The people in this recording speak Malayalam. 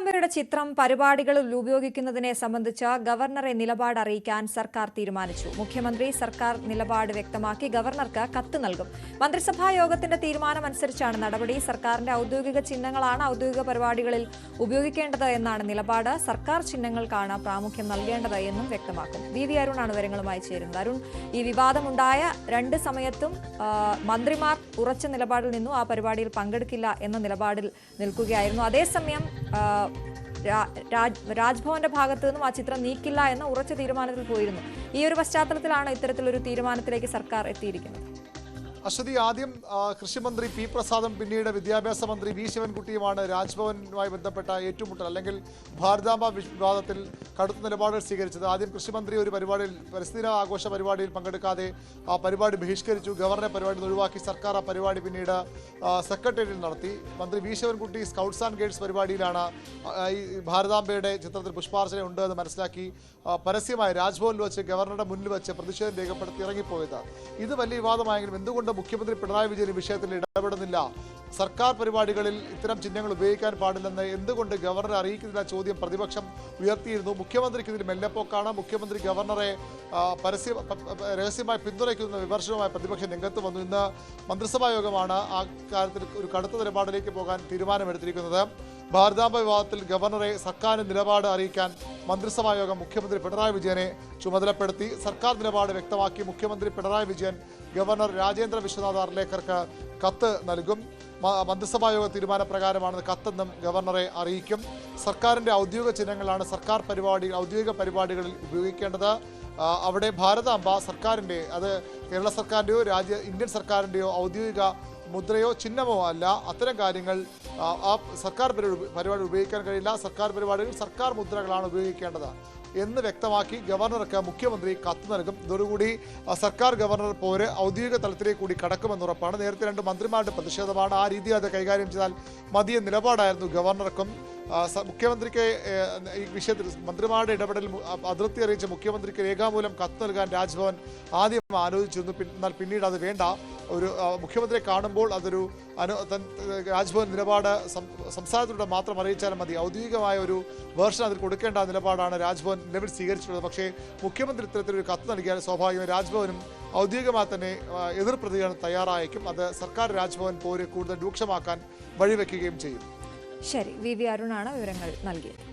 ഭാരതാംബയുടെ ചിത്രം പരിപാടികളിൽ ഉപയോഗിക്കുന്നതിനെ സംബന്ധിച്ച് ഗവർണറെ നിലപാട് അറിയിക്കാൻ സർക്കാർ തീരുമാനിച്ചു. മുഖ്യമന്ത്രി സർക്കാർ നിലപാട് വ്യക്തമാക്കി ഗവർണർക്ക് കത്ത് നൽകും. മന്ത്രിസഭാ യോഗത്തിന്റെ തീരുമാനമനുസരിച്ചാണ് നടപടി. സർക്കാരിന്റെ ഔദ്യോഗിക ചിഹ്നങ്ങളാണ് ഔദ്യോഗിക പരിപാടികളിൽ ഉപയോഗിക്കേണ്ടത് എന്നാണ് നിലപാട്. സർക്കാർ ചിഹ്നങ്ങൾക്കാണ് പ്രാമുഖ്യം നൽകേണ്ടത് എന്നും വ്യക്തമാക്കും. വി വി അരുണാണ് വിവരങ്ങളുമായി ചേരുന്നത്. അരുൺ ഈ വിവാദമുണ്ടായ രണ്ട് സമയത്തും മന്ത്രിമാർ ഉറച്ച നിലപാടിൽ നിന്നു ആ പരിപാടിയിൽ പങ്കെടുക്കില്ല എന്ന നിലപാടിൽ നിൽക്കുകയായിരുന്നു. അതേസമയം രാജ്ഭവന്റെ ഭാഗത്തു നിന്നും ആ ചിത്രം നീക്കില്ല എന്ന ഉറച്ച തീരുമാനത്തിൽ പോയിരുന്നു. ഈ ഒരു പശ്ചാത്തലത്തിലാണ് ഇത്തരത്തിലൊരു തീരുമാനത്തിലേക്ക് സർക്കാർ എത്തിയിരിക്കുന്നത്. അശ്വതി ആദ്യം കൃഷിമന്ത്രി പി പ്രസാദും പിന്നീട് വിദ്യാഭ്യാസ മന്ത്രി വി ശിവൻകുട്ടിയുമാണ് രാജ്ഭവനുമായി ബന്ധപ്പെട്ട ഏറ്റുമുട്ടൽ അല്ലെങ്കിൽ ഭാരതാംബ വിവാദത്തിൽ കടുത്ത നിലപാടുകൾ സ്വീകരിച്ചത്. ആദ്യം കൃഷിമന്ത്രി ഒരു പരിപാടിയിൽ പരിസ്ഥിതി ആഘോഷ പരിപാടിയിൽ പങ്കെടുക്കാതെ ആ പരിപാടി ബഹിഷ്കരിച്ചു. ഗവർണറെ പരിപാടി ഒഴിവാക്കി സർക്കാർ ആ പരിപാടി പിന്നീട് സെക്രട്ടേറിയറ്റിൽ നടത്തി. മന്ത്രി V Sivankutty scouts and guides പരിപാടിയിലാണ് ഈ ഭാരതാംബയുടെ ചിത്രത്തിൽ പുഷ്പാർച്ചന ഉണ്ട് എന്ന് മനസ്സിലാക്കി പരസ്യമായി രാജ്ഭവനിൽ വെച്ച് ഗവർണറുടെ മുന്നിൽ വെച്ച് പ്രതിഷേധം രേഖപ്പെടുത്തി ഇറങ്ങിപ്പോയത്. ഇത് വലിയ വിവാദമായെങ്കിലും എന്തുകൊണ്ട് മുഖ്യമന്ത്രി പിണറായി വിജയൻ വിഷയത്തിൽ ഇടപെടുന്നില്ല? സർക്കാർ പരിപാടികളിൽ ഇത്തരം ചിഹ്നങ്ങൾ ഉപയോഗിക്കാൻ പാടില്ലെന്ന് എന്തുകൊണ്ട് ഗവർണറെ അറിയിക്കുന്നില്ല ചോദ്യം പ്രതിപക്ഷം ഉയർത്തിയിരുന്നു. മുഖ്യമന്ത്രിക്ക് ഇതിൽ മെല്ലെപ്പോക്കാണ്. മുഖ്യമന്ത്രി ഗവർണറെ പരസ്യ രഹസ്യമായി പിന്തുണയ്ക്കുന്ന വിമർശനവുമായി പ്രതിപക്ഷം രംഗത്ത് വന്നു. ഇന്ന് മന്ത്രിസഭാ യോഗമാണ് ആ കാര്യത്തിൽ ഒരു കടുത്ത നിലപാടിലേക്ക് പോകാൻ തീരുമാനമെടുത്തിരിക്കുന്നത്. ഭാരതാംബ വിവാദത്തിൽ ഗവർണറെ സർക്കാരിന്റെ നിലപാട് അറിയിക്കാൻ മന്ത്രിസഭാ യോഗം മുഖ്യമന്ത്രി പിണറായി വിജയനെ ചുമതലപ്പെടുത്തി സർക്കാർ നിലപാട് വ്യക്തമാക്കി മുഖ്യമന്ത്രി പിണറായി വിജയൻ ഗവർണർ രാജേന്ദ്ര വിശ്വനാഥ് അർലേക്കർക്ക് കത്ത് നൽകും. മന്ത്രിസഭാ യോഗ തീരുമാനപ്രകാരമാണ് കത്തെന്നും ഗവർണറെ അറിയിക്കും. സർക്കാരിന്റെ ഔദ്യോഗിക ചിഹ്നങ്ങളാണ് സർക്കാർ പരിപാടി ഔദ്യോഗിക പരിപാടികളിൽ ഉപയോഗിക്കേണ്ടത്. അവിടെ ഭാരതാംബ സർക്കാരിന്റെ അത് കേരള സർക്കാരിന്റെയോ രാജ്യ ഇന്ത്യൻ സർക്കാരിന്റെയോ ഔദ്യോഗിക മുദ്രയോ ചിഹ്നമോ അല്ല. അത്തരം കാര്യങ്ങൾ ആ, സർക്കാർ പരിപാടി ഉപയോഗിക്കാൻ കഴിയില്ല. സർക്കാർ പരിപാടികൾ സർക്കാർ മുദ്രകളാണ് ഉപയോഗിക്കേണ്ടത് എന്ന് വ്യക്തമാക്കി ഗവർണർക്ക് മുഖ്യമന്ത്രി കത്ത് നൽകും. ഇതോടുകൂടി സർക്കാർ ഗവർണർ പോര് ഔദ്യോഗിക തലത്തിലേക്ക് കൂടി കടക്കുമെന്നുറപ്പാണ് നേരത്തെ രണ്ട് മന്ത്രിമാരുടെ പ്രതിഷേധമാണ് ആ രീതിയിൽ അത് കൈകാര്യം ചെയ്താൽ മതിയ നിലപാടായിരുന്നു ഗവർണർക്കും. മുഖ്യമന്ത്രിക്ക് ഈ വിഷയത്തിൽ മന്ത്രിമാരുടെ ഇടപെടൽ അതൃപ്തി അറിയിച്ച മുഖ്യമന്ത്രിക്ക് രേഖാമൂലം കത്ത് നൽകാൻ രാജ്ഭവൻ ആദ്യം ആലോചിച്ചിരുന്നു. എന്നാൽ പിന്നീട് അത് വേണ്ട. ഒരു മുഖ്യമന്ത്രിയെ കാണുമ്പോൾ അതൊരു അനു രാജ്ഭവൻ നിലപാട് സംസ്ഥാനത്തിലൂടെ മാത്രം അറിയിച്ചാൽ മതി. ഔദ്യോഗികമായ ഒരു വേർഷൻ അതിൽ കൊടുക്കേണ്ട നിലപാടാണ് രാജ്ഭവൻ നിലവിൽ സ്വീകരിച്ചിട്ടുള്ളത്. പക്ഷേ മുഖ്യമന്ത്രി ഇത്തരത്തിലൊരു കത്ത് നൽകിയാൽ സ്വാഭാവികമായി രാജ്ഭവനും ഔദ്യോഗികമായി തന്നെ എതിർ പ്രതികരണം തയ്യാറായേക്കും. അത് സർക്കാർ രാജ്ഭവൻ പോര് കൂടുതൽ രൂക്ഷമാക്കാൻ വഴിവെക്കുകയും ചെയ്യും. ശരി വി വി അരുണാണ് വിവരങ്ങൾ നൽകിയത്.